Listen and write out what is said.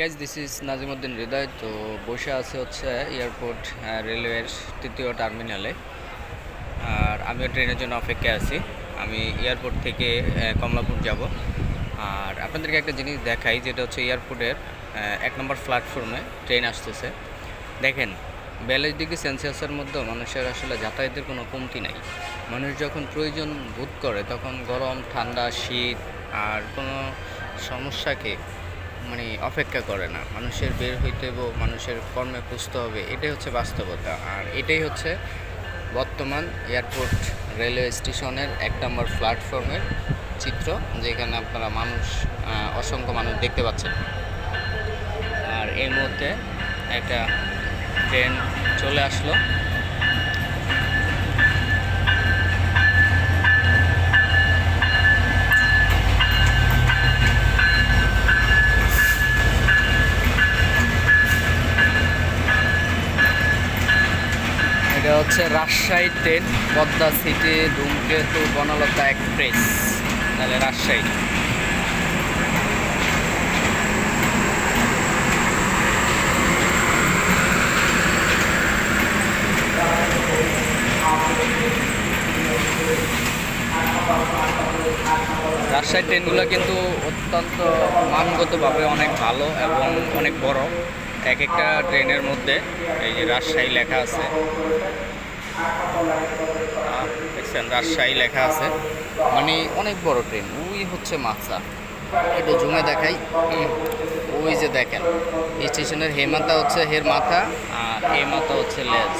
Guys this is Nazimuddin Hridoy তো বসে আছে হচ্ছে এয়ারপোর্ট রেলওয়ের তৃতীয় টার্মিনালে আর আমিও ট্রেনের জন্য অপেক্ষায় আছি। আমি এয়ারপোর্ট থেকে কমলাপুর যাব। আর আপনাদেরকে একটা জিনিস দেখাই, যেটা হচ্ছে এয়ারপোর্টের এক নম্বর প্ল্যাটফর্মে ট্রেন আসতেছে। দেখেন, বিয়াল্লিশ ডিগ্রি সেলসিয়াসের মধ্যেও মানুষের আসলে যাতায়াতের কোনো কমতি নাই। মানুষ যখন প্রয়োজন বোধ করে, তখন গরম, ঠান্ডা, শীত আর কোনো সমস্যাকে মানে অপেক্ষা করে না। মানুষের বের হইতে হবে মানুষের কর্মে খুঁজতে হবে, এটাই হচ্ছে বাস্তবতা। আর এটাই হচ্ছে বর্তমান এয়ারপোর্ট রেলওয়ে স্টেশনের এক নম্বর প্ল্যাটফর্মের চিত্র, যেখানে আপনারা মানুষ অসংখ্য মানুষ দেখতে পাচ্ছেন। আর এই মুহূর্তে একটা ট্রেন চলে আসলো। হচ্ছে রাজশাহী ট্রেন, পদ্মা সিটি, ধূমকেতু, বনলতা এক্সপ্রেস। তাহলে রাজশাহী। রাজশাহী ট্রেনগুলো কিন্তু অত্যন্ত মানগতভাবে অনেক ভালো এবং অনেক বড়। এক একটা ট্রেনের মধ্যে এই যে রাজশাহী লেখা আছে। দেখছেন, রাজশাহী লেখা আছে। মানে অনেক বড় ট্রেন ওই হচ্ছে মাছা একটু জুমে দেখাই। ওই যে দেখেন স্টেশনের হে মাথা হচ্ছে হের মাথা, আর এ মাথা হচ্ছে লেজ।